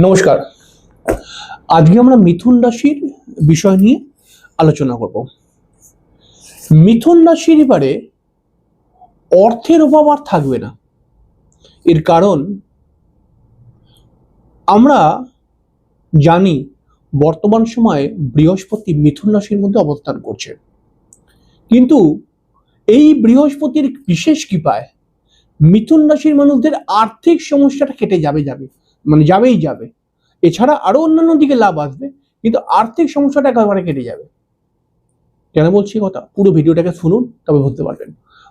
নমস্কার। আজকে আমরা মিথুন রাশির বিষয় নিয়ে আলোচনা করব। মিথুন রাশির এবারে অর্থের অভাব আর থাকবে না। এর কারণ, আমরা জানি বর্তমান সময়ে বৃহস্পতি মিথুন রাশির মধ্যে অবস্থান করছে। কিন্তু এই বৃহস্পতির বিশেষ কৃপায় মিথুন রাশির মানুষদের আর্থিক সমস্যাটা কেটে যাবে যাবে। মানে যাবেই যাবে। এছাড়া আরও অন্যান্য দিকে লাভ আসবে, কিন্তু আর্থিক সমস্যাটা একেবারে কেটে যাবে। কেন বলছি কথা? পুরো ভিডিওটাকে শুনুন, তবে বুঝতে পারবেন।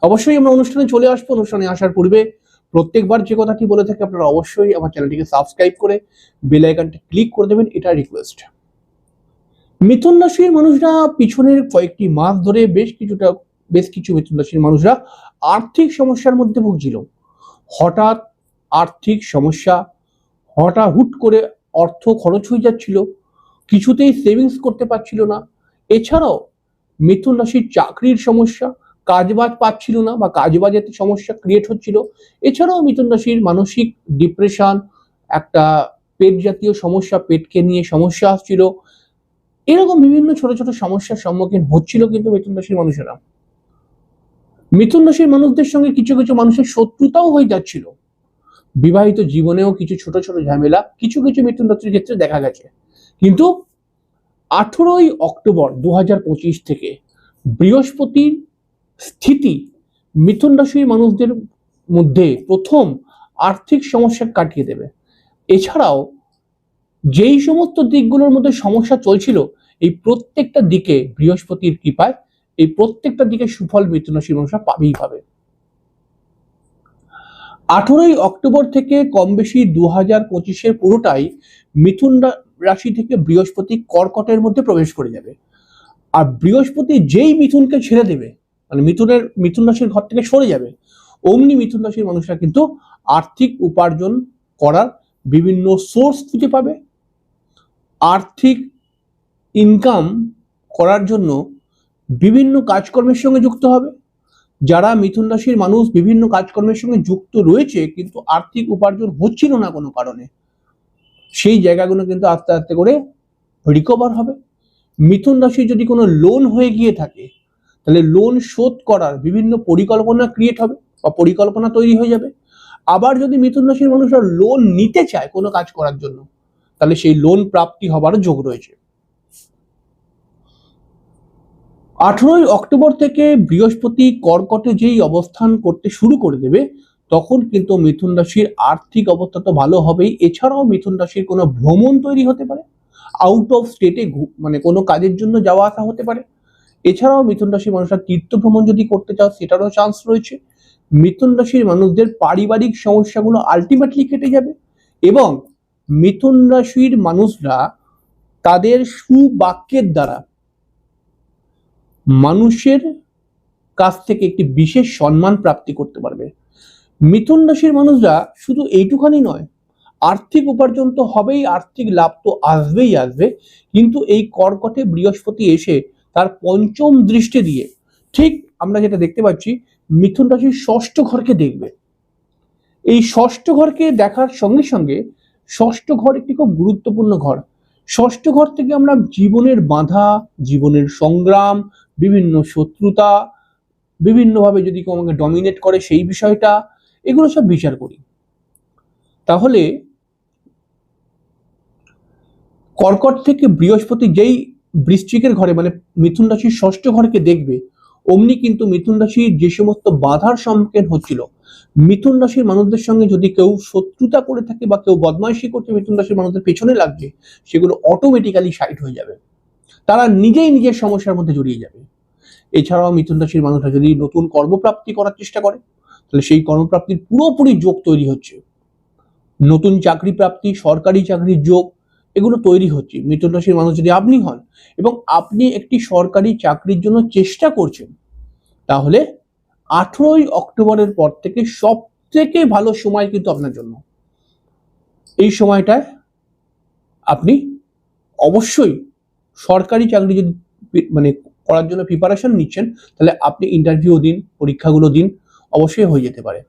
অবশ্যই আমরা অনুষ্ঠানে চলে আসব। অনুষ্ঠানে আসার পূর্বে প্রত্যেকবার যে কথাটি বলে থাকি, আপনারা অবশ্যই আমার চ্যানেলটিকে সাবস্ক্রাইব করে বেল ক্লিক করে দেবেন, এটা রিকোয়েস্ট মিথুন রাশির মানুষরা পিছনের কয়েকটি মাস ধরে বেশ কিছুটা, বেশ কিছু মিথুন রাশির মানুষরা আর্থিক সমস্যার মধ্যে ভুগছিল। হঠাৎ আর্থিক সমস্যা হঠাৎ হুট করে অর্থ খরচ হয়ে যাচ্ছিল, কিছুতেই সেভিংস করতে পারছিল না। এছাড়াও মিথুন রাশির চাকরির সমস্যা, কাজবাজ পাচ্ছিল না বা কাজবাজের সমস্যা ক্রিয়েট হচ্ছিল। এছাড়াও মিথুন রাশির মানসিক ডিপ্রেশন একটা পেট জাতীয় সমস্যা, পেটকে নিয়ে সমস্যা আসছিল। এরকম বিভিন্ন ছোট ছোট সমস্যার সম্মুখীন হচ্ছিল কিন্তু মিথুন রাশির মানুষেরা। মিথুন রাশির মানুষদের সঙ্গে কিছু কিছু মানুষের শত্রুতাও হয়ে যাচ্ছিল। বিবাহিত জীবনেও কিছু ছোট ছোট ঝামেলা, কিছু কিছু রাশির ক্ষেত্রে দেখা গেছে। কিন্তু আঠেরোই অক্টোবর দু হাজার পঁচিশ থেকে বৃহস্পতির স্থিতি মিথুন রাশির মানুষদের মধ্যে প্রথম আর্থিক সমস্যা কাটিয়ে দেবে। এছাড়াও যেই সমস্ত দিকগুলোর মধ্যে সমস্যা চলছিল, এই প্রত্যেকটা দিকে বৃহস্পতির কৃপায়, এই প্রত্যেকটা দিকে সুফল মিথুন রাশির মানুষরা পাবেই পাবে। আঠেরোই অক্টোবর থেকে কম বেশি দু হাজার পঁচিশের পুরোটাই মিথুন রাশি থেকে বৃহস্পতি কর্কটের মধ্যে প্রবেশ করে যাবে। আর বৃহস্পতি যেই মিথুনকে ছেড়ে দেবে মানে মিথুনের, মিথুন রাশির ঘর থেকে সরে যাবে, অমনি মিথুন রাশির মানুষরা কিন্তু আর্থিক উপার্জন করার বিভিন্ন সোর্স খুঁজে পাবে। আর্থিক ইনকাম করার জন্য বিভিন্ন কাজকর্মের সঙ্গে যুক্ত হবে। যারা মিথুন রাশির মানুষ বিভিন্ন কাজকর্মের সঙ্গে যুক্ত রয়েছে, কিন্তু আর্থিক উপার্জন হচ্ছিল না কোনো কারণে, সেই জায়গাগুলো কিন্তু আস্তে আস্তে করে রিকভার হবে। মিথুন রাশির যদি কোনো লোন হয়ে গিয়ে থাকে, তাহলে লোন শোধ করার বিভিন্ন পরিকল্পনা ক্রিয়েট হবে বা পরিকল্পনা তৈরি হয়ে যাবে। আবার যদি মিথুন রাশির মানুষরা লোন নিতে চায় কোনো কাজ করার জন্য, তাহলে সেই লোন প্রাপ্তি হবারও যোগ রয়েছে। আঠেরোই অক্টোবর থেকে বৃহস্পতি কর্কটে যেই অবস্থান করতে শুরু করে দেবে, তখন কিন্তু মিথুন রাশির আর্থিক অবস্থা তো ভালো হবেই। এছাড়াও মিথুন রাশির কোনো ভ্রমণ তৈরি হতে পারে আউট অফ স্টেটে মানে কোনো কাজের জন্য যাওয়া আসা হতে পারে। এছাড়াও মিথুন রাশির মানুষরা তীর্থ ভ্রমণ যদি করতে চাও, সেটারও চান্স রয়েছে। মিথুন রাশির মানুষদের পারিবারিক সমস্যাগুলো আলটিমেটলি কেটে যাবে এবং মিথুন রাশির মানুষরা তাদের সুবাক্যের দ্বারা মানুষের কাছ থেকে একটি বিশেষ সম্মান প্রাপ্তি করতে পারবে। মিথুন রাশির মানুষরা শুধু এইটুখানি নয়, আর্থিক উপার্জন তো হবেই, আর্থিক লাভ তো আসবেই আসবে, কিন্তু এই কর্কটে বৃহস্পতি এসে তার পঞ্চম দৃষ্টি দিয়ে ঠিক আমরা যেটা দেখতে পাচ্ছি, মিথুন রাশির ষষ্ঠ ঘরকে দেখবে। এই ষষ্ঠ ঘরকে দেখার সঙ্গে সঙ্গে ষষ্ঠ ঘর একটি খুব গুরুত্বপূর্ণ ঘর। ষষ্ঠ ঘর থেকে আমরা জীবনের বাধা, জীবনের সংগ্রাম বিভিন্ন শত্রুতা, বিভিন্নভাবে যদি কেউ আমাকে ডমিনেট করে সেই বিষয়টা, এগুলো সব বিচার করি। তাহলে কর্কট থেকে বৃহস্পতি যেই বৃশ্চিকের ঘরে মানে মিথুন রাশির ষষ্ঠ ঘরকে দেখবে, অমনি কিন্তু মিথুন রাশির যে সমস্ত বাধার সম্মুখীন হচ্ছিল, মিথুন রাশির মানুষদের সঙ্গে যদি কেউ শত্রুতা করে থাকে বা কেউ বদমাইশি করছে মিথুন রাশির মানুষদের পেছনে লাগছে, সেগুলো অটোমেটিক্যালি সাইড হয়ে যাবে। তারা নিজেই নিজের সমস্যার মধ্যে জড়িয়ে যাবে। এছাড়াও মিথুন রাশির মানুষরা যদি নতুন কর্মপ্রাপ্তি করার চেষ্টা করে, তাহলে সেই কর্মপ্রাপ্তির পুরোপুরি যোগ তৈরি হচ্ছে। নতুন চাকরি প্রাপ্তি, সরকারি চাকরির যোগ, এগুলো তৈরি হচ্ছে। মিথুন রাশির মানুষ যদি আপনি হন এবং আপনি একটি সরকারি চাকরির জন্য চেষ্টা করছেন, তাহলে আঠেরোই অক্টোবরের পর থেকে সব থেকে ভালো সময় কিন্তু আপনার জন্য। এই সময়টায় আপনি অবশ্যই সরকারি চাকরি যদি মানে করার জন্য প্রিপারেশন নিচ্ছেন, তাহলে আপনি ইন্টারভিউ দিন, পরীক্ষাগুলো দিন, অবশ্যই হয়ে যেতে পারে।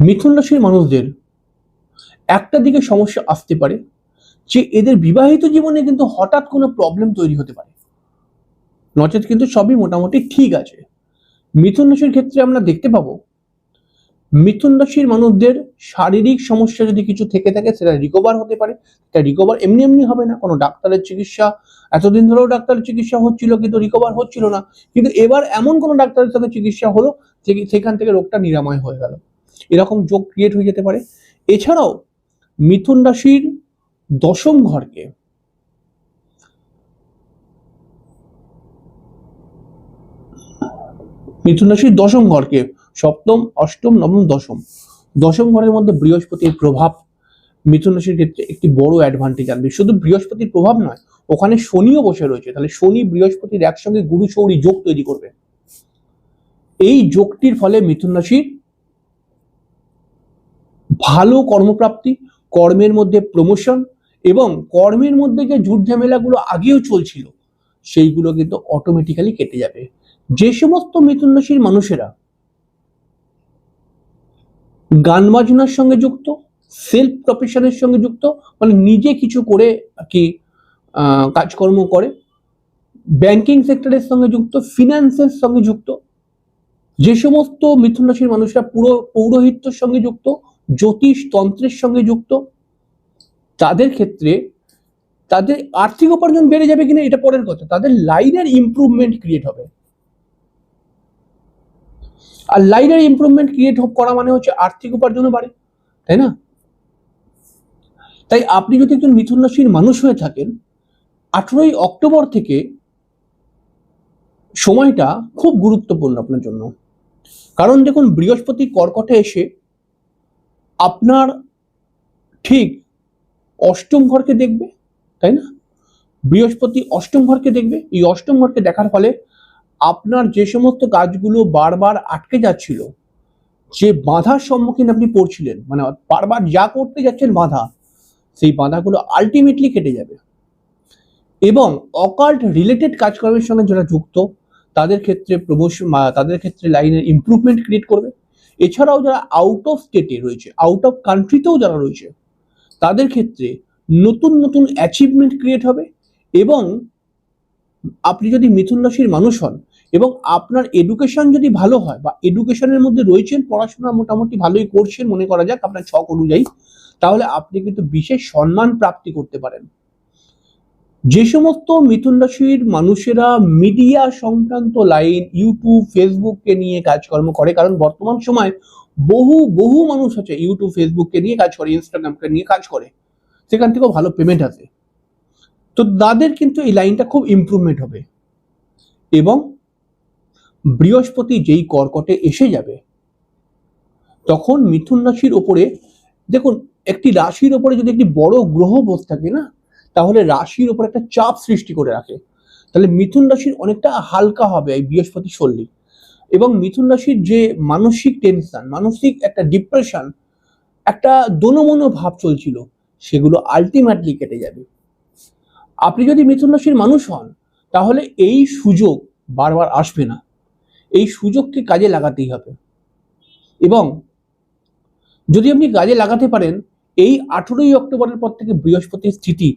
মিথুন রাশির মানুষদের একটা দিকে সমস্যা আসতে পারে, যে এদের বিবাহিত জীবনে কিন্তু হঠাৎ কোনো প্রবলেম তৈরি হতে পারে। নচেত কিন্তু সবই মোটামুটি ঠিক আছে। মিথুন রাশির ক্ষেত্রে আমরা দেখতে পাবো মিথুন রাশির মানুষদের শারীরিক সমস্যা যদি কিছু থেকে থাকে, সেটা রিকভার হতে পারে। সেটা রিকভার এমনি এমনি হবে না। কোনো ডাক্তারের চিকিৎসা, এতদিন ধরেও ডাক্তারের চিকিৎসা হচ্ছিল কিন্তু রিকভার হচ্ছিল না। কিন্তু এবার এমন কোনো ডাক্তারের সাথে চিকিৎসা হলো সেখান থেকে রোগটা নিরাময় হয়ে গেল। এরকম যোগ ক্রিয়েট হয়ে যেতে পারে। এছাড়াও মিথুন রাশির দশম ঘরকে মিথুন রাশির দশম ঘরকে সপ্তম, অষ্টম, নবম, দশম। দশম ঘরের মধ্যে বৃহস্পতির প্রভাব মিথুন রাশির ক্ষেত্রে একটি বড় অ্যাডভান্টেজ আনবে। শুধু বৃহস্পতির প্রভাব নয়, ওখানে শনিও বসে রয়েছে। তাহলে শনি বৃহস্পতির একসঙ্গে গুরু সৌরী যোগ তৈরি করবে। এই যোগটির ফলে মিথুন রাশির ভালো কর্মপ্রাপ্তি, কর্মের মধ্যে প্রমোশন এবং কর্মের মধ্যে যে ঝুট ঝামেলাগুলো আগেও চলছিল, সেইগুলো কিন্তু অটোমেটিক্যালি কেটে যাবে। যে সমস্ত মিথুন রাশির মানুষেরা গান বাজনার সঙ্গে যুক্ত সেলফ প্রফেশনের সঙ্গে যুক্ত মানে নিজে কিছু করে কি কাজকর্ম করে। ব্যাংকিং সেক্টরের সঙ্গে যুক্ত ফিন্যান্সের সঙ্গে যুক্ত। যে সমস্ত মিথুন রাশির মানুষরা পুরো পৌরোহিত্যর সঙ্গে যুক্ত, জ্যোতিষ তন্ত্রের সঙ্গে যুক্ত, তাদের ক্ষেত্রে তাদের আর্থিক উপার্জন বেড়ে যাবে কিনা এটা পরের কথা। তাদের লাইনের ইমপ্রুভমেন্ট ক্রিয়েট হবে। আর লাইনের ইমপ্রুভমেন্ট ক্রিয়েট করা মানে হচ্ছে আর্থিক উপার্জনও বাড়ে, তাই না? তাই আপনি যদি একজন মিথুন রাশির মানুষ হয়ে থাকেন, আঠেরোই অক্টোবর থেকে সময়টা খুব গুরুত্বপূর্ণ আপনার জন্য। কারণ দেখুন, বৃহস্পতি কর্কটে এসে আপনার ঠিক অষ্টম ঘরকে দেখবে, তাই না? বৃহস্পতি অষ্টম ঘরকে দেখবে, এই অষ্টম ঘরকে দেখার ফলে আপনার যে সমস্ত কাজগুলো বারবার আটকে যাচ্ছিল, যে বাধার সম্মুখীন আপনি পড়ছিলেন মানে বারবার যা করতে যাচ্ছেন বাধা, সেই বাধাগুলো আলটিমেটলি কেটে যাবে। এবং অকাল্ট রিলেটেড কাজকর্মের সঙ্গে যারা যুক্ত, তাদের ক্ষেত্রে প্রমোশন তাদের ক্ষেত্রে লাইনের ইমপ্রুভমেন্ট ক্রিয়েট করবে। এছাড়াও যারা আউট অফ স্টেটে রয়েছে আউট অফ কান্ট্রিতেও যারা রয়েছে, তাদের ক্ষেত্রে নতুন নতুন অ্যাচিভমেন্ট ক্রিয়েট হবে এবং আপনি যদি মিথুন রাশির মানুষ হন এবং আপনার এডুকেশন যদি ভালো হয় বা এডুকেশনের মধ্যে রয়েছেন, পড়াশোনা মোটামুটি ভালোই করছেন মনে করা যাক আপনার ছক অনুযায়ী, তাহলে আপনি কিন্তু বিশেষ সম্মান প্রাপ্তি করতে পারেন। যে সমস্ত মিথুন রাশির মানুষেরা মিডিয়া সংক্রান্ত লাইন ইউটিউব ফেসবুককে নিয়ে কাজকর্ম করে, কারণ বর্তমান সময় বহু বহু মানুষ আছে ইউটিউব ফেসবুককে নিয়ে কাজ করে ইনস্টাগ্রামকে নিয়ে কাজ করে, সেখান থেকেও ভালো পেমেন্ট আসে। তো তাদের কিন্তু এই লাইনটা খুব ইমপ্রুভমেন্ট হবে। এবং বৃহস্পতি যেই কর্কটে এসে যাবে, তখন মিথুন রাশির ওপরে, দেখুন, একটি রাশির ওপরে যদি একটি বড় গ্রহ বোধ থাকে না, তাহলে রাশির ওপর একটা চাপ সৃষ্টি করে রাখে। তাহলে মিথুন রাশির অনেকটা হালকা হবে এই বৃহস্পতি সল্লি এবং মিথুন রাশির যে মানসিক টেনশন মানসিক একটা ডিপ্রেশন একটা দোনমনো ভাব চলছিল, সেগুলো আলটিমেটলি কেটে যাবে। আপনি যদি মিথুন রাশির মানুষ হন, তাহলে এই সুযোগ বারবার আসবে না। এই সুযোগকে কাজে লাগাতেই হবে। এবং যদি আপনি কাজে লাগাতে পারেন, এই আঠেরোই অক্টোবরের পর থেকে বৃহস্পতির স্থিতি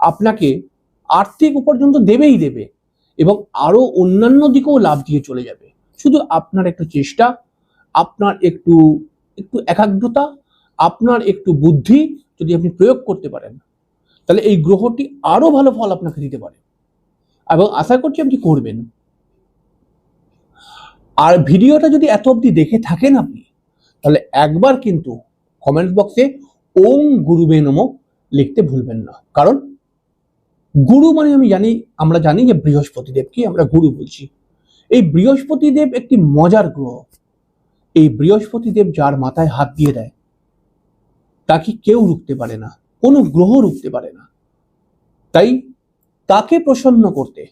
আপনাকে আর্থিক উপার্জন তো দেবেই দেবে এবং আরও অন্যান্য দিকেও লাভ দিয়ে চলে যাবে। শুধু আপনার একটু চেষ্টা, আপনার একটু একটু একাগ্রতা, আপনার একটু বুদ্ধি যদি আপনি প্রয়োগ করতে পারেন, তাহলে এই গ্রহটি আরও ভালো ফল আপনাকে দিতে পারে। এবং আশা করছি আপনি করবেন। আর ভিডিওটা যদি এত অবধি দেখে থাকেন আপনি, তাহলে একবার কিন্তু কমেন্ট বক্সে ওম গুরুবে নম লিখতে ভুলবেন না। কারণ গুরু মানে আমি জানি, আমরা জানি যে বৃহস্পতি দেবকে আমরা গুরু বলছি। এই বৃহস্পতি দেব একটি মজার গ্রহ। এই বৃহস্পতি দেব যার মাথায় হাত দিয়ে দেয়, তাকে কেউ রুখতে পারে না, কোনো গ্রহ রুখতে পারে না। তাই তাকে প্রসন্ন করতে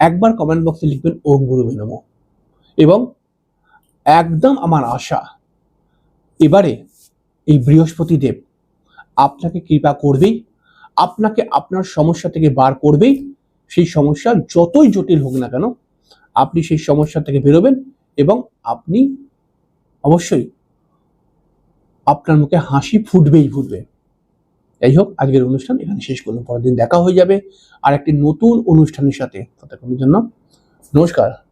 একবার কমেন্ট বক্সে লিখবেন ওম গুরু নম। এবং একদম আমার আশা, এবারে এই বৃহস্পতি দেব আপনাকে কৃপা করবেই, আপনাকে আপনার সমস্যা থেকে বার করবেই, সেই সমস্যা যতই জটিল হোক না কেন, আপনি সেই সমস্যা থেকে বেরোবেন এবং আপনি অবশ্যই আপনার মুখে হাসি ফুটবেই ফুটবে। যাই হোক, আজকের অনুষ্ঠান এখানে শেষ করলাম। পরের দিন দেখা হয়ে যাবে আর একটি নতুন অনুষ্ঠানের সাথে। ততক্ষণের জন্য নমস্কার।